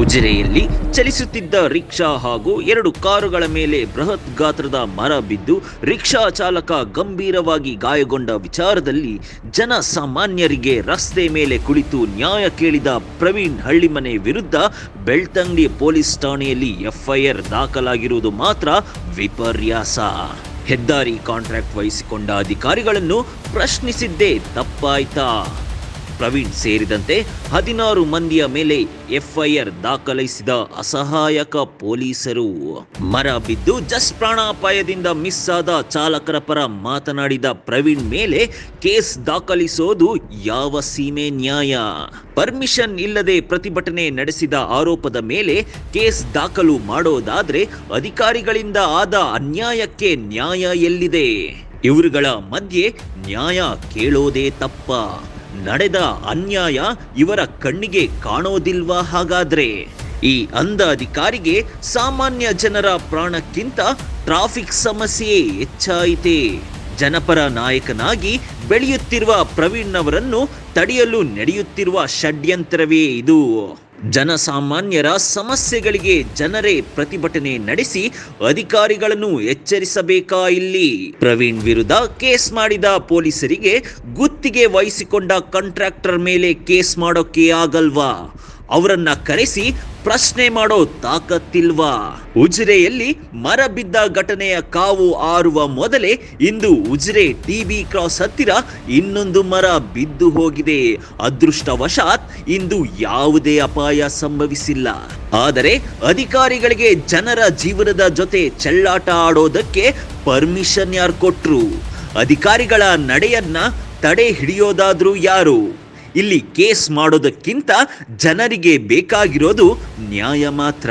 ಉಜಿರೆಯಲ್ಲಿ ಚಲಿಸುತ್ತಿದ್ದ rickshaw ಹಾಗೂ ಎರಡು ಕಾರುಗಳ ಮೇಲೆ ಬೃಹತ್ ಗಾತ್ರದ ಮರ ಬಿದ್ದು ರಿಕ್ಷಾ ಚಾಲಕ ಗಂಭೀರವಾಗಿ ಗಾಯಗೊಂಡ ವಿಚಾರದಲ್ಲಿ ಜನಸಾಮಾನ್ಯರಿಗೆ ರಸ್ತೆ ಮೇಲೆ ಕುಳಿತು ನ್ಯಾಯ ಕೇಳಿದ ಪ್ರವೀಣ್ ಹಳ್ಳಿಮನೆ ವಿರುದ್ಧ ಬೆಳ್ತಂಗಡಿ ಪೊಲೀಸ್ ಠಾಣೆಯಲ್ಲಿ ಎಫ್ಐಆರ್ ದಾಖಲಾಗಿರುವುದು ಮಾತ್ರ ವಿಪರ್ಯಾಸ. ಹೆದ್ದಾರಿ ಕಾಂಟ್ರಾಕ್ಟ್ ವಹಿಸಿಕೊಂಡ ಅಧಿಕಾರಿಗಳನ್ನು ಪ್ರಶ್ನಿಸಿದ್ದೇ ತಪ್ಪಾಯ್ತಾ? ಪ್ರವೀಣ್ ಸೇರಿದಂತೆ ಹದಿನಾರು ಮಂದಿಯ ಮೇಲೆ ಎಫ್ಐಆರ್ ದಾಖಲಿಸಿದ ಅಸಹಾಯಕ ಪೊಲೀಸರು. ಮರ ಬಿದ್ದು ಜಸ್ಟ್ ಪ್ರಾಣಾಪಾಯದಿಂದ ಮಿಸ್ ಆದ ಚಾಲಕರ ಪರ ಮಾತನಾಡಿದ ಪ್ರವೀಣ್ ಮೇಲೆ ಕೇಸ್ ದಾಖಲಿಸೋದು ಯಾವ ಸೀಮೆ ನ್ಯಾಯ? ಪರ್ಮಿಷನ್ ಇಲ್ಲದೆ ಪ್ರತಿಭಟನೆ ನಡೆಸಿದ ಆರೋಪದ ಮೇಲೆ ಕೇಸ್ ದಾಖಲು ಮಾಡೋದಾದ್ರೆ ಅಧಿಕಾರಿಗಳಿಂದ ಆದ ಅನ್ಯಾಯಕ್ಕೆ ನ್ಯಾಯ ಎಲ್ಲಿದೆ? ಇವರುಗಳ ಮಧ್ಯೆ ನ್ಯಾಯ ಕೇಳೋದೇ ತಪ್ಪ. ನಡೆದ ಅನ್ಯಾಯ ಇವರ ಕಣ್ಣಿಗೆ ಕಾಣೋದಿಲ್ವಾ ಹಾಗಾದ್ರೆ? ಈ ಅಂಧ ಅಧಿಕಾರಿಗೆ ಸಾಮಾನ್ಯ ಜನರ ಪ್ರಾಣಕ್ಕಿಂತ ಟ್ರಾಫಿಕ್ ಸಮಸ್ಯೆ ಹೆಚ್ಚಾಯಿತೆ. ಜನಪರ ನಾಯಕನಾಗಿ ಬೆಳೆಯುತ್ತಿರುವ ಪ್ರವೀಣ್ ಅವರನ್ನು ತಡೆಯಲು ನಡೆಯುತ್ತಿರುವ ಷಡ್ಯಂತ್ರವೇ ಇದು. ಜನಸಾಮಾನ್ಯರ ಸಮಸ್ಯೆಗಳಿಗೆ ಜನರೇ ಪ್ರತಿಭಟನೆ ನಡೆಸಿ ಅಧಿಕಾರಿಗಳನ್ನು ಎಚ್ಚರಿಸಬೇಕಾ ಇಲ್ಲಿ? ಪ್ರವೀಣ್ ವಿರುದ್ಧ ಕೇಸ್ ಮಾಡಿದ ಪೊಲೀಸರಿಗೆ ಗುತ್ತಿಗೆ ವಹಿಸಿಕೊಂಡ ಕಾಂಟ್ರಾಕ್ಟರ್ ಮೇಲೆ ಕೇಸ್ ಮಾಡೋಕೆ ಆಗಲ್ವಾ? ಅವರನ್ನ ಕರೆಸಿ ಪ್ರಶ್ನೆ ಮಾಡೋ ತಾಕತ್ತಿಲ್ವಾ? ಉಜಿರೆಯಲ್ಲಿ ಮರ ಬಿದ್ದ ಘಟನೆಯ ಕಾವು ಆರುವ ಮೊದಲೇ ಇಂದು ಉಜಿರೆ ಟಿಬಿ ಕ್ರಾಸ್ ಹತ್ತಿರ ಇನ್ನೊಂದು ಮರ ಬಿದ್ದು ಹೋಗಿದೆ. ಅದೃಷ್ಟವಶಾತ್ ಇಂದು ಯಾವುದೇ ಅಪಾಯ ಸಂಭವಿಸಿಲ್ಲ. ಆದರೆ ಅಧಿಕಾರಿಗಳಿಗೆ ಜನರ ಜೀವನದ ಜೊತೆ ಚೆಲ್ಲಾಟ ಆಡೋದಕ್ಕೆ ಪರ್ಮಿಷನ್ ಯಾರು ಕೊಟ್ರು? ಅಧಿಕಾರಿಗಳ ನಡೆಯನ್ನ ತಡೆ ಹಿಡಿಯೋದಾದ್ರೂ ಯಾರು? ಇಲ್ಲಿ ಕೇಸ್ ಮಾಡೋದಕ್ಕಿಂತ ಜನರಿಗೆ ಬೇಕಾಗಿರೋದು ನ್ಯಾಯ ಮಾತ್ರ.